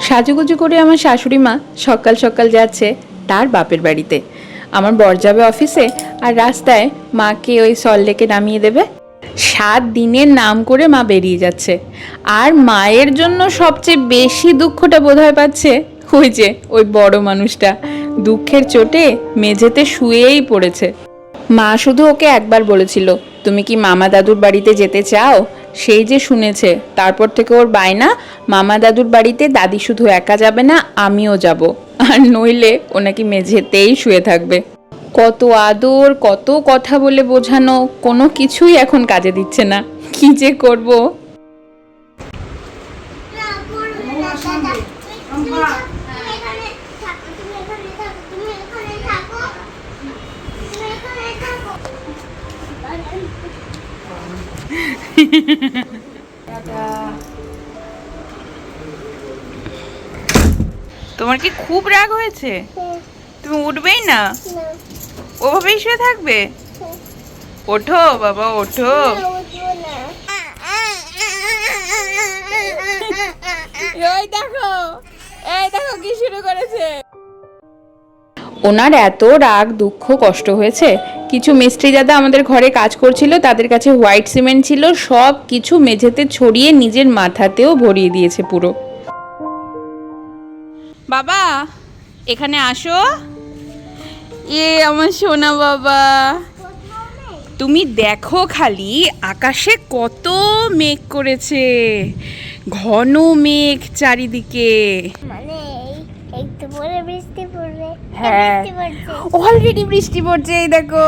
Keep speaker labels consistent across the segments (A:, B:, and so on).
A: সাজুগুজু করে আমার শাশুড়ি মা সকাল সকাল যাচ্ছে তার বাপের বাড়িতে। আমার বর যাবে অফিসে আর রাস্তায় মাকে ওই সল্লেকে নামিয়ে দেবে। সাত দিনের নাম করে মা বেরিয়ে যাচ্ছে। আর মায়ের জন্য সবচেয়ে বেশি দুঃখটা বোধহয় পাচ্ছে ওই যে, ওই বড় মানুষটা। দুঃখের চোটে মেঝেতে শুয়েই পড়েছে। মা শুধু ওকে একবার বলেছিল, তুমি কি মামা দাদুর বাড়িতে যেতে চাও? সেই যে শুনেছে, তারপর থেকে ওর বায়না, মামা দাদুর বাড়িতে দাদি শুধু একা যাবে না, আমিও যাব। আর নইলে ও নাকি মেঝেতেই শুয়ে থাকবে। কত আদর, কত কথা বলে বোঝানো, কোনো কিছুই এখন কাজে দিচ্ছে না। কি যে করব
B: না পড়বে না দাদা তুমি এখানে থাকো তুমি এখানে থাকো তুমি এখানে থাকো তুমি এখানে থাকো
A: তোমার কি খুব রাগ হয়েছে? তুমি উঠবেই না? ওভাবেই শুয়ে থাকবে? ওঠো, বাবা, ওঠো। দেখো, এই দেখো কি শুরু করেছে। ওনার এত রাগ দুঃখ কষ্ট হয়েছে। কিছু মিস্ত্রি দাদা আমাদের ঘরে কাজ করছিল তাদের কাছে হোয়াইট সিমেন্ট ছিল সব কিছু মেঝেতে ছড়িয়ে নিজের মাথাতেও ভরিয়ে দিয়েছে পুরো। বাবা এখানে আসো। এ আমার সোনা বাবা। তুমি দেখো খালি আকাশে কত মেঘ করেছে। ঘন মেঘ চারিদিকে।
B: মানে একটু পরে
A: হ্যাঁ। অলরেডি বৃষ্টি পড়ছে। এই দেখো।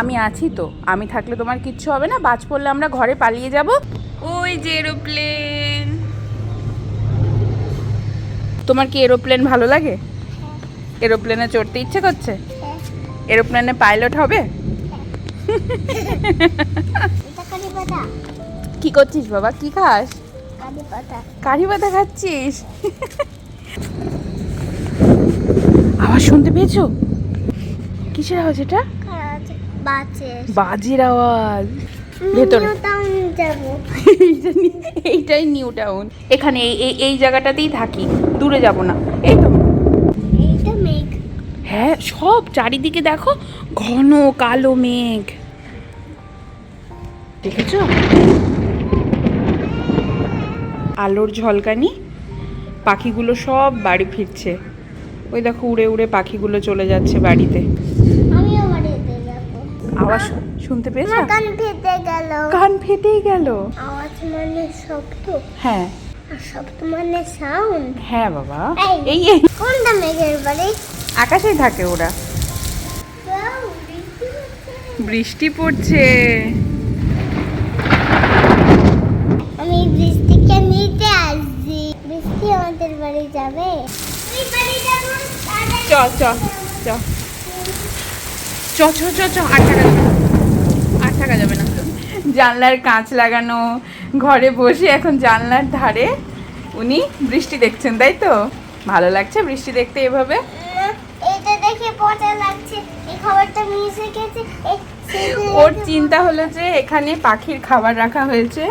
A: আমি আছি তো আমি থাকলে তোমার কিচ্ছু হবে না বাজ পড়লে আমরা ঘরে পালিয়ে যাব। ওই যে এরোপ্লেন। তোমার কি এরোপ্লেন ভালো লাগে? এরোপ্লেনে চড়তে ইচ্ছে করছে? এরোপ্লেনে পাইলট হবে? কি করছিস বাবা? কি খাস?
B: কারি পাতা
A: খাচ্ছিস? আওয়াজ শুনতে পেয়েছ? কিসের আওয়াজ এটা? বাজির আওয়াজ। ভেতরে। এইটাই নিউ টাউন। এখানে এই এই জায়গাটাতেই থাকি। দূরে যাব না। এই তো। হ্যাঁ সব চারিদিকে দেখো ঘন কালো মেঘ। দেখেছ? আলোর ঝলকানি। পাখিগুলো সব বাড়ি ফিরছে। ওই দেখো উড়ে উড়ে পাখিগুলো চলে যাচ্ছে বাড়িতে। আওয়াজ শুনতে পেয়েছ?
B: কান ফেটে গেল।
A: কান ফেটেই গেল।
B: আওয়াজ মানে শব্দ?
A: হ্যাঁ।
B: শব্দ মানে সাউন্ড
A: হ্যাঁ বাবা।
B: এই। কোনটা মেঘের বাড়ি?
A: আকাশেই থাকে ওরা।
B: বৃষ্টি
A: পড়ছে।
B: আমি বৃষ্টিকে নিতে আসছি। বৃষ্টি আমাদের বাড়ি যাব?
A: চ চ চ চ চ চ চ আর থাকা যাবে না। আর থাকা যাবে না। জানলার কাঁচ লাগানো ঘরে বসে এখন জানলার ধারে উনি বৃষ্টি দেখছেন তাই তো? ভালো লাগছে বৃষ্টি দেখতে এভাবে?
B: এটা দেখে পচা লাগছে। এই খাবারটা মিশে গেছে
A: ওর চিন্তা হলো যে এখানে পাখির খাবার রাখা হয়েছে।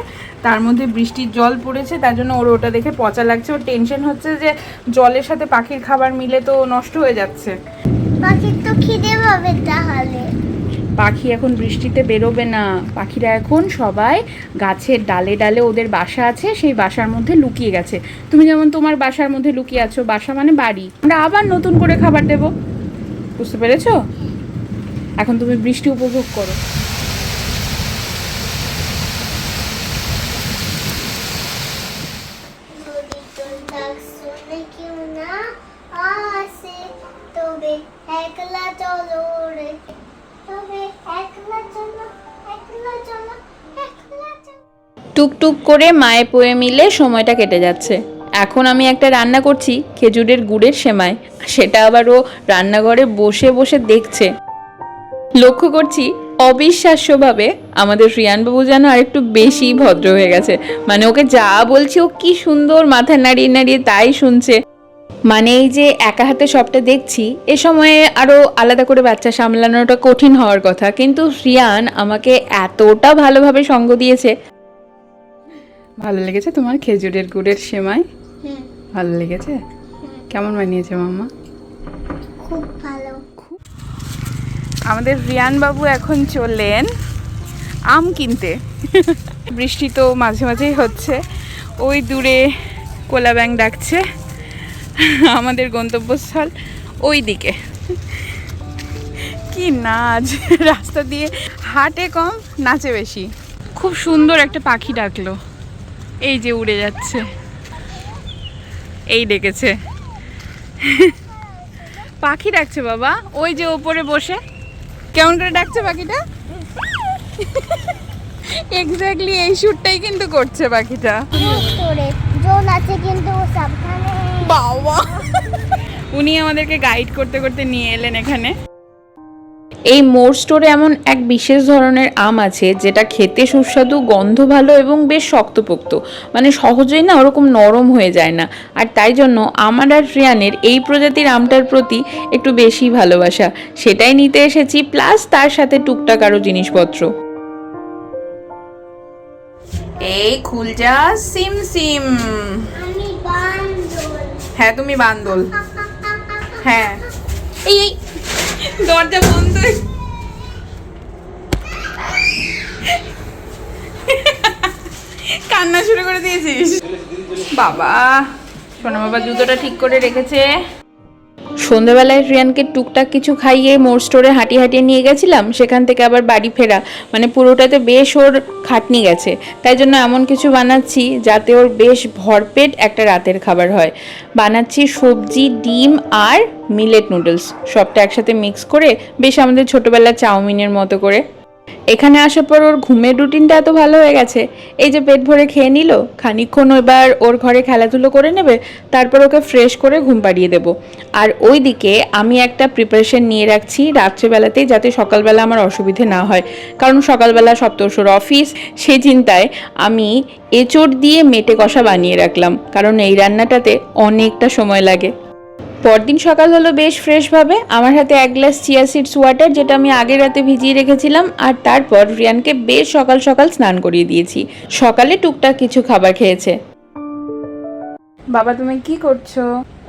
A: তার মধ্যে বৃষ্টির জল পড়েছে তার জন্য ওর ওটা দেখে পচা লাগছে। ওর টেনশন হচ্ছে যে জলের সাথে পাখির খাবার মিলে তো নষ্ট হয়ে যাচ্ছে।
B: পাখির তো খিদে পাবে তাহলে।
A: পাখি এখন বৃষ্টিতে বেরোবে না। পাখিরা এখন সবাই গাছের ডালে ডালে ওদের বাসা আছে সেই বাসার মধ্যে লুকিয়ে গেছে। তুমি যেমন তোমার বাসার মধ্যে লুকিয়ে আছো বাসা মানে বাড়ি। আমরা আবার নতুন করে খাবার দেব। বুঝতে পেরেছ? এখন তুমি বৃষ্টি উপভোগ করো। টুকটুক করে মায়ে পোয়ে মিলে সময়টা কেটে যাচ্ছে। এখন আমি একটা রান্না করছি, খেজুরের গুড়ের সেমাই। সেটা আবার ও রান্নাঘরে বসে বসে দেখছে। লক্ষ্য করছি, অবিশ্বাস্যভাবে আমাদের রিয়ানবাবু যেন আর একটু বেশি ভদ্র হয়ে গেছে। মানে ওকে যা বলছি ও কি সুন্দর মাথা নাড়িয়ে নাড়িয়ে তাই শুনছে। মানে এই যে একা হাতে সবটা দেখছি, এ সময়ে আরও আলাদা করে বাচ্চা সামলানোটা কঠিন হওয়ার কথা। কিন্তু রিয়ান আমাকে এতটা ভালোভাবে সঙ্গ দিয়েছে ভালো লেগেছে তোমার? খেজুরের গুড়ের সেমাই? ভালো লেগেছে? কেমন বানিয়েছে মাম্মা?
B: খুব ভালো।
A: আমাদের রিয়ান বাবু এখন চললেন আম কিনতে। বৃষ্টি তো মাঝে মাঝেই হচ্ছে। ওই দূরে কোলা ব্যাং ডাকছে। আমাদের গন্তব্যস্থল ওই দিকে কি নাচ। রাস্তা দিয়ে হাটে কম নাচে বেশি। খুব সুন্দর একটা পাখি ডাকলো। এই যে উড়ে যাচ্ছে। এই ডেকেছে। পাখি ডাকছে বাবা। ওই যে ওপরে বসে। কেমন করে ডাকছে পাখিটা? এক্স্যাক্টলি এই শুটটাই কিন্তু করছে পাখিটা।
B: স্টোরে জোন আছে কিন্তু সাবধানে।
A: বাবা। উনি আমাদেরকে গাইড করতে করতে নিয়ে এলেন এখানে। এই মোর স্টোরে এমন এক বিশেষ ধরনের আম আছে যেটা খেতে সুস্বাদু গন্ধ ভালো এবং বেশ শক্তপোক্ত। মানে সহজেই না ওরকম নরম হয়ে যায় না। আর তাই জন্য আমার আর রিয়ানের এই প্রজাতির আমটার প্রতি একটু বেশি ভালোবাসা। সেটাই নিতে এসেছি প্লাস তার সাথে টুকটাক আরও জিনিসপত্র। এই খুলজা সিম সিম। হ্যাঁ তুমি বান্দল হ্যাঁ। এই দরজা বন্ধ। কান্না শুরু করে দিয়েছিস। বাবা সোনা বাবা জুতোটা ঠিক করে রেখেছে। সন্ধ্যাবেলায় রিয়ানকে টুকটাক কিছু খাইয়ে মোর স্টোরে হাঁটিয়ে হাঁটিয়ে নিয়ে গেছিলাম, সেখান থেকে আবার বাড়ি ফেরা। মানে পুরোটাতে বেশ ওর খাটনি গেছে। তাই জন্য এমন কিছু বানাচ্ছি যাতে ওর বেশ ভরপেট একটা রাতের খাবার হয়। বানাচ্ছি সবজি, ডিম আর মিলেট নুডলস। সবটা একসাথে মিক্স করে বেশ আমাদের ছোটোবেলার চাউমিনের মতো করে এখানে আসার পর ওর ঘুমের রুটিনটা এত ভালো হয়ে গেছে। এই যে পেট ভরে খেয়ে নিল, খানিকক্ষণ এবার ওর ঘরে খেলাধুলো করে নেবে, তারপর ওকে ফ্রেশ করে ঘুম পাড়িয়ে দেবো। আর ওই দিকে আমি একটা প্রিপারেশন নিয়ে রাখছি রাত্রেবেলাতেই যাতে সকালবেলা আমার অসুবিধে না হয়। কারণ সকালবেলা সপ্তর্ষর অফিস সেই চিন্তায় আমি এঁচড় দিয়ে মেটে কষা বানিয়ে রাখলাম। কারণ এই রান্নাটাতে অনেকটা সময় লাগে। পরদিন সকাল হলো বেশ ফ্রেশভাবে আমার হাতে এক গ্লাস চিয়া সিডস ওয়াটার যেটা আমি আগের রাতে ভিজিয়ে রেখেছিলাম আর তারপর রিয়ানকে বেশ সকাল সকাল স্নান করিয়ে দিয়েছি। সকালে টুকটাক কিছু খাবার খেয়েছে। বাবা তুমি কি করছ?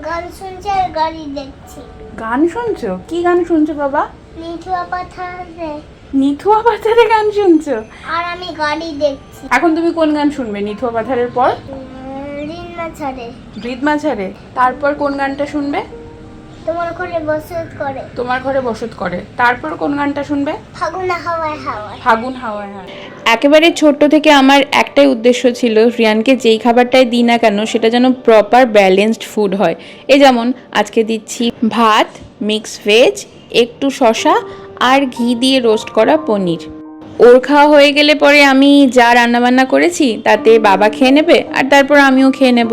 B: গান শুনছি আর গাড়ি দেখছি।
A: গান শুনছো? কি গান শুনছো বাবা?
B: নিচুয়া পাথারে।
A: নিথুয়া পাথারে গান শুনছো?
B: আর আমি গাড়ি দেখছি।
A: এখন তুমি কোন গান শুনবে নিথুয়া পাথারের পর?
B: ছাড়ে
A: হৃদ মাঝারে তারপর কোন গানটা শুনবে?
B: তোমার ঘরে বসত করে।
A: তোমার ঘরে বসত করে। তারপর কোন গানটা শুনবে?
B: ফাগুনা হাওয়ায় হাওয়ায়।
A: ফাগুন হাওয়ায় হাওয়ায়। একেবারে ছোট্ট থেকে আমার একটাই উদ্দেশ্য ছিল রিয়ানকে যেই খাবারটাই দিই না কেন সেটা যেন প্রপার ব্যালেন্সড ফুড হয়। এই যেমন আজকে দিচ্ছি ভাত মিক্স ভেজ একটু শশা আর ঘি দিয়ে রোস্ট করা পনির। ওর খাওয়া হয়ে গেলে পরে আমি যা রান্নাবান্না করেছি, তাতে বাবা খেয়ে নেবে আর তারপর আমিও খেয়ে নেব।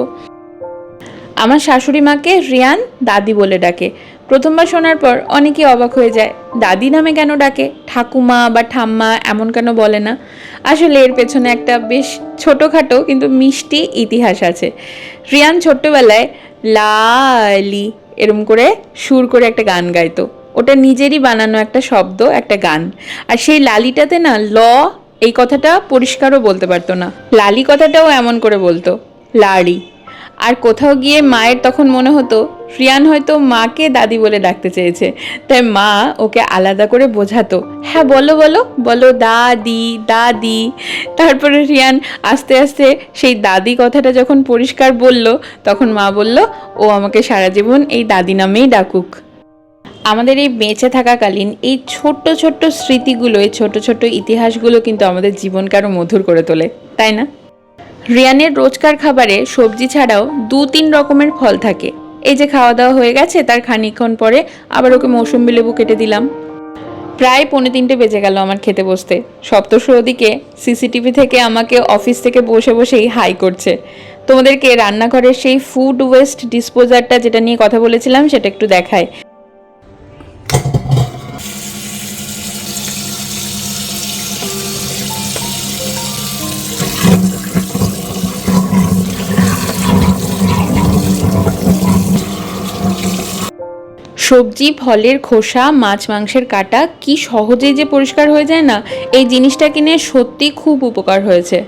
A: আমার শাশুড়ি মাকে রিয়ান দাদি বলে ডাকে। প্রথমবার শোনার পর অনেকেই অবাক হয়ে যায়, দাদি নামে কেন ডাকে? ঠাকুমা বা ঠাম্মা এমন কেন বলে না? আসলে এর পেছনে একটা বেশ ছোটোখাটো কিন্তু মিষ্টি ইতিহাস আছে। রিয়ান ছোট্টবেলায় লালি এরম করে সুর করে একটা গান গাইতো। ওটা নিজেরই বানানো একটা শব্দ, একটা গান। আর সেই লালিটাতে না, ল, এই কথাটা পরিষ্কারও বলতে পারতো না। লালি কথাটাও এমন করে বলতো, লাড়ি। আর কোথাও গিয়ে মায়ের তখন মনে হতো, রিয়ান হয়তো মাকে দাদি বলে ডাকতে চেয়েছে। তাই মা ওকে আলাদা করে বোঝাতো হ্যাঁ বলো বলো। বলো, দাদি দাদি। তারপরে রিয়ান আস্তে আস্তে সেই দাদি কথাটা যখন পরিষ্কার বলল, তখন মা বলল, ও আমাকে সারা জীবন এই দাদি নামেই ডাকুক। আমাদের এই বেঁচে থাকাকালীন এই ছোট্ট ছোট্ট স্মৃতিগুলো, এই ছোট ছোট ইতিহাসগুলো কিন্তু আমাদের জীবনকে আরও মধুর করে তোলে, তাই না? রিয়ানের রোজকার খাবারে সবজি ছাড়াও দু তিন রকমের ফল থাকে। এই যে খাওয়া দাওয়া হয়ে গেছে, তার খানিকক্ষণ পরে আবার ওকে মৌসুম্বি লেবু কেটে দিলাম। প্রায় পৌনে তিনটে বেজে গেল আমার খেতে বসতে। সপ্তর্ষ ওদিকে সিসিটিভি থেকে আমাকে অফিস থেকে বসে বসেই হাই করছে। তোমাদেরকে রান্নাঘরের সেই ফুড ওয়েস্ট ডিসপোজারটা যেটা নিয়ে কথা বলেছিলাম, সেটা একটু দেখায়। সবজি ফলের খোসা মাছ মাংসের কাটা কি সহজেই যে পরিষ্কার হয়ে যায় না এই জিনিসটা কিনে সত্যি খুব উপকার হয়েছে।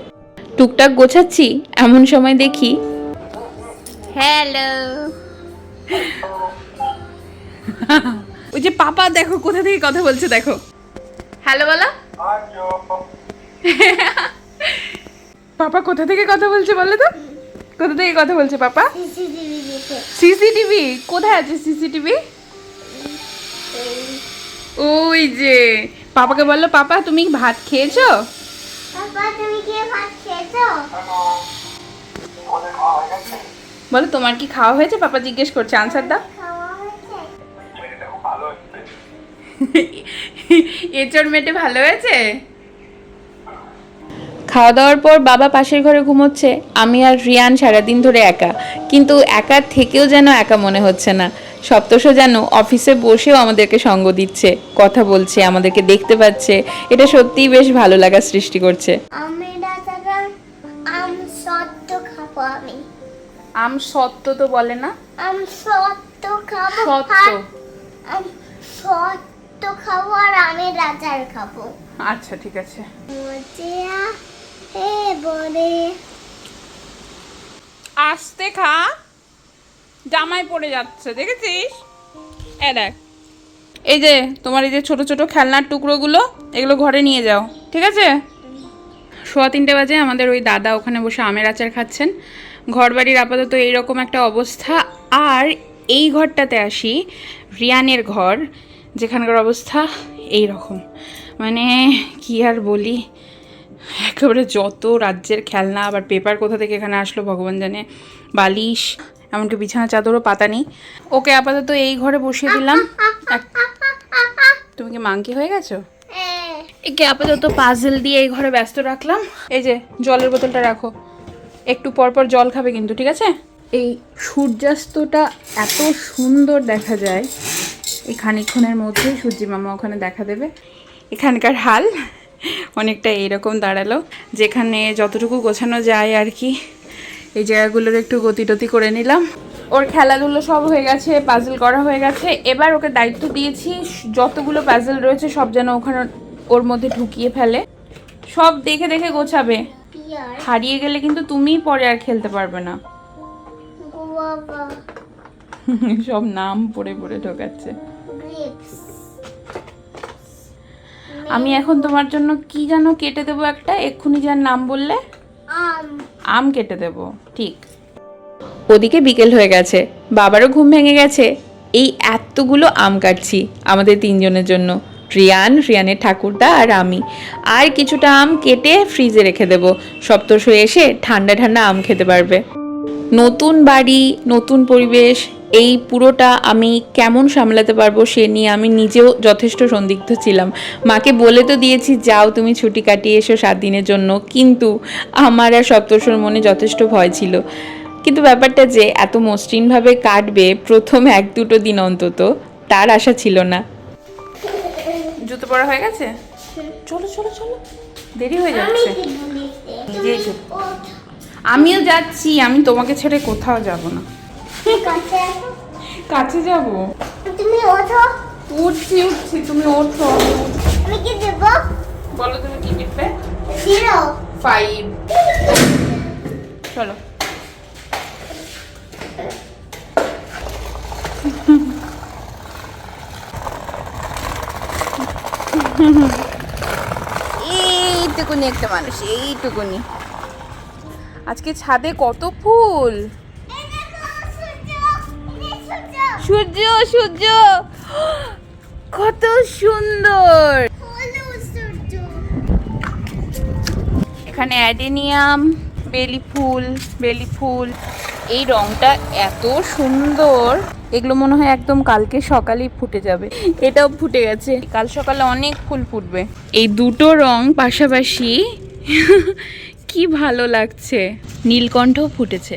A: টুকটাক গোছাচ্ছি এমন সময় দেখি হ্যালো। ওই যে পাপা দেখো কোথা থেকে কথা বলছে দেখো। হ্যালো বলো। পাপা কোথা থেকে কথা বলছে বলো তো? কোথা থেকে কথা বলছে পাপা?
B: সিসিটিভি
A: কোথায় আছে সিসিটিভি? ওই যে পাপাকে বলল পাপা তুমি ভাত খেয়েছো? বলো তোমার কি খাওয়া হয়েছে? পাপা জিজ্ঞেস করছে আনসার দাও। এচড় মেটে ভালো হয়েছে? খাওয়া দাওয়ার পর বাবা পাশের ঘরে ঘুমোচ্ছে। আমি আর রিয়ান সারাদিন ধরে একা। কিন্তু একা থেকেও যেন একা মনে হচ্ছে না। সপ্তশ যেন অফিসে বসেও আমাদেরকে সঙ্গ দিচ্ছে কথা বলছে আমাদেরকে দেখতে পাচ্ছে। এটা সত্যিই বেশ ভালো লাগা সৃষ্টি করছে।
B: আমি আম সত্য খাব আমি।
A: আম সত্য তো বলে না?
B: আম সত্য খাব
A: সত্য।
B: আম সত্য খাব আর আমি রাজার খাব।
A: আচ্ছা ঠিক আছে।
B: মজিয়া হে বলে
A: আস্তে খা। জামাই পড়ে যাচ্ছে, দেখেছিস? এ দেখ, এই যে তোমার এই যে ছোট ছোট খেলনার টুকরোগুলো, এগুলো ঘরে নিয়ে যাও, ঠিক আছে? সোয়া তিনটে বাজে, আমাদের ওই দাদা ওখানে বসে আমের আচার খাচ্ছেন। ঘর বাড়ির আপাতত এইরকম একটা অবস্থা। আর এই ঘরটাতে আসি, রিয়ানের ঘর, যেখানকার অবস্থা এই রকম মানে কি আর বলি, একেবারে যত রাজ্যের খেলনা, আবার পেপার কোথা থেকে এখানে আসলো, ভগবান জানে। বালিশ এমনকি বিছানা চাদরও পাতা নেই। ওকে আপাতত এই ঘরে বসিয়ে দিলাম। তুমি কি মাংকি হয়ে গেছো? একে আপাতত পাজেল দিয়ে এই ঘরে ব্যস্ত রাখলাম। এই যে, জলের বোতলটা রাখো। একটু পর পর জল খাবে কিন্তু, ঠিক আছে? এই সূর্যাস্তটা এত সুন্দর দেখা যায়। এই খানিকক্ষণের মধ্যেই সূর্যি মামা ওখানে দেখা দেবে। এখানকার হাল অনেকটা এইরকম দাঁড়াল, যেখানে যতটুকু গোছানো যায় আর কি। এই জায়গাগুলোর একটু গতি টতি করে নিলাম। ওর খেলাধুলো সব হয়ে গেছে পাজল করা হয়ে গেছে। এবার ওকে দায়িত্ব দিয়েছি, যতগুলো পাজল রয়েছে সব যেন ওখানে ওর মধ্যে ঢুকিয়ে ফেলে। সব দেখে দেখে গোছাবে। হারিয়ে গেলে কিন্তু তুমিই পরে আর খেলতে পারবে না। সব নাম পড়ে পড়ে ঢোকাচ্ছে। আমি এখন তোমার জন্য কি যেন কেটে দেবো একটা? এক্ষুনি যার নাম বললে?
B: আম
A: কেটে দেব, ঠিক। ওদিকে বিকেল হয়ে গেছে, বাবারও ঘুম ভেঙে গেছে। এই এতগুলো আম কাটছি আমাদের তিনজনের জন্য, রিয়ান, রিয়ানের ঠাকুরদা আর আমি। আর কিছুটা আম কেটে ফ্রিজে রেখে দেবো সপ্তশ এসে ঠান্ডা ঠান্ডা আম খেতে পারবে। নতুন বাড়ি, নতুন পরিবেশ এই পুরোটা আমি কেমন সামলাতে পারব সে নিয়ে আমি নিজেও যথেষ্ট সন্দিগ্ধ ছিলাম। মাকে বলে তো দিয়েছি যাও তুমি ছুটি কাটিয়ে এসো সাত দিনের জন্য। কিন্তু আমার আর সপ্তর্ষর মনে যথেষ্ট ভয় ছিল। কিন্তু ব্যাপারটা যে এত মসৃণভাবে কাটবে প্রথম এক দুটো দিন অন্তত তার আশা ছিল না। জুতো পরা হয়ে গেছে? চলো চলো চলো। দেরি হয়ে যাচ্ছে। আমিও যাচ্ছি আমি তোমাকে ছেড়ে কোথাও যাব না।
B: কাছে
A: যাব।
B: তুমি ওঠো।
A: উঠছি উঠছি তুমি ওঠো আমি
B: আমি কি দেব?
A: বলো তুমি কি লিখবে
B: জিরো।
A: ফাইভ চলো। এইটুকুনি একটা মানুষ এইটুকুনি। আজকে ছাদে কত ফুল?
B: সূর্য সূর্য।
A: কত সুন্দর। এখানে অ্যাডেনিয়াম, বেলি ফুল বেলি ফুল। এই রংটা এত সুন্দর। এগুলো মনে হয় একদম কালকে সকালেই ফুটে যাবে। এটাও ফুটে গেছে। কাল সকালে অনেক ফুল ফুটবে। এই দুটো রং পাশাপাশি কি ভালো লাগছে। নীলকণ্ঠ ফুটেছে।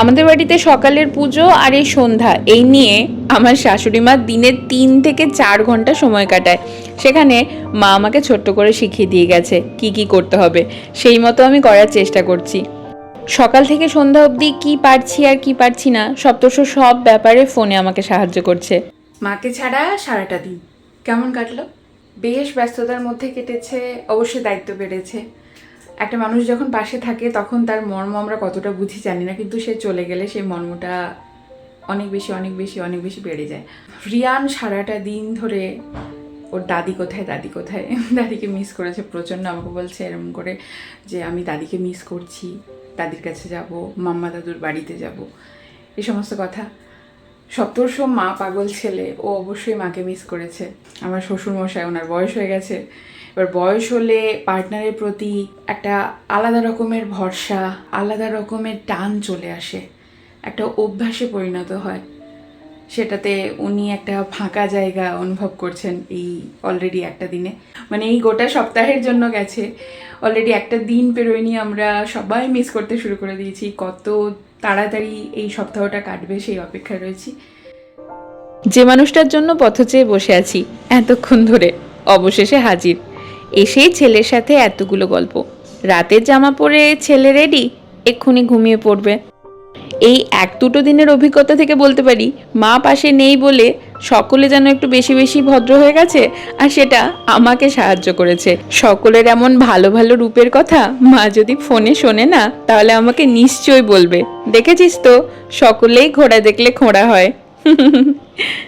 A: আমাদের বাড়িতে সকালের পুজো আর এই সন্ধ্যা, এই নিয়ে আমার শাশুড়ি মা দিনে তিন থেকে চার ঘণ্টা সময় কাটায়। সেখানে মা আমাকে ছোট্ট করে শিখিয়ে দিয়ে গেছে কি কি করতে হবে। সেই মতো আমি করার চেষ্টা করছি। সকাল থেকে সন্ধ্যা অবধি কি পারছি আর কি পারছি না সপ্তশ সব ব্যাপারে ফোনে আমাকে সাহায্য করছে। মাকে ছাড়া সারাটা দিন। কেমন কাটলো? বেশ ব্যস্ততার মধ্যে কেটেছে, অবশ্যই দায়িত্ব বেড়েছে। একটা মানুষ যখন পাশে থাকে, তখন তার মর্ম আমরা কতটা বুঝি জানি না, কিন্তু সে চলে গেলে সেই মর্মটা অনেক বেশি অনেক বেশি অনেক বেশি বেড়ে যায়। রিয়ান সারাটা দিন ধরে ওর দাদি কোথায় দাদি কোথায়? দাদিকে মিস করেছে প্রচণ্ড, আমাকে বলছে এরকম করে যে, আমি দাদিকে মিস করছি, দাদির কাছে যাব, মাম্মা দাদুর বাড়িতে যাব। এই সমস্ত কথা। সপ্তর্ষ মা পাগল ছেলে, ও অবশ্যই মাকে মিস করেছে। আমার শ্বশুরমশাই, ওনার বয়স হয়ে গেছে। এবার বয়স হলে পার্টনারের প্রতি একটা আলাদা রকমের ভরসা, আলাদা রকমের টান চলে আসে। একটা অভ্যাসে পরিণত হয়। সেটাতে উনি একটা ফাঁকা জায়গা অনুভব করছেন এই অলরেডি একটা দিনে। মানে এই গোটা সপ্তাহের জন্য গেছে। অলরেডি একটা দিন পেরোয়নি আমরা, সবাই মিস করতে শুরু করে দিয়েছি। কত তাড়াতাড়ি এই সপ্তাহটা কাটবে সেই অপেক্ষায় রয়েছি। যে মানুষটার জন্য পথ চেয়ে বসে আছি, এতক্ষণ ধরে অবশেষে হাজির। এসেই ছেলের সাথে এতগুলো গল্প। রাতের জামা পরে ছেলে রেডি এক্ষুনি ঘুমিয়ে পড়বে। এই এক দুটো দিনের অভিজ্ঞতা থেকে বলতে পারি, মা পাশে নেই বলে সকলে যেন একটু বেশি বেশি ভদ্র হয়ে গেছে, আর সেটা আমাকে সাহায্য করেছে। সকলের এমন ভালো ভালো রূপের কথা মা যদি ফোনে শোনে না, তাহলে আমাকে নিশ্চয়ই বলবে। দেখেছিস তো? সকলেই ঘোড়া দেখলে খোঁড়া হয়।